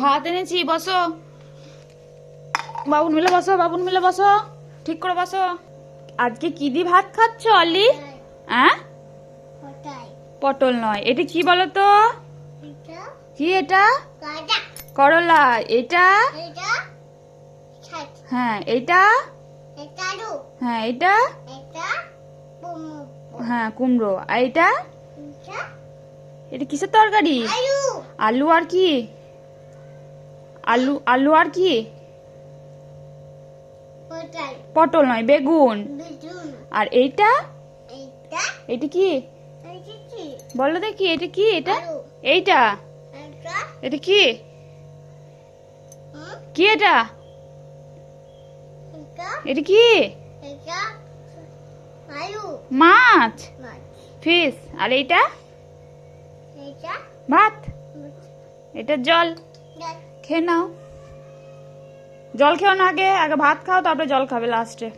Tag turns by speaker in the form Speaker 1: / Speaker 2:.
Speaker 1: ভাত এনেছি বসো। বাবুন মিলে বসো বাবুন মিলে বসো। ঠিক করে বসো। আজকে কি দি ভাত খাচ্ছ অলি হ্যাঁ। পটল। নয়। এটা কি বলো তো
Speaker 2: এটা?
Speaker 1: কি এটা? করলা। এটা?
Speaker 2: এটা?
Speaker 1: হ্যাঁ এটা?
Speaker 2: এটা
Speaker 1: হ্যাঁ এটা?
Speaker 2: এটা?
Speaker 1: হ্যাঁ কুমড়ো। আর এটা?
Speaker 2: এটা?
Speaker 1: এটা কিসের তরকারি?
Speaker 2: আলু।
Speaker 1: আলু আর কি? আলু আলু আর কি? পটল। নয় বেগুন। আর এইটা?
Speaker 2: এটা
Speaker 1: কি? বলো দেখি এটা কি? এটা এইটা?
Speaker 2: এটা
Speaker 1: কি? কি এটা?
Speaker 2: এটা
Speaker 1: কি? মাছ।
Speaker 2: মাছ।
Speaker 1: ফিশ। আর এইটা? ভাত। এটা জল। খেয়ে নাও। জল খেও না আগে আগে ভাত খাও তারপরে জল খাবে লাস্টে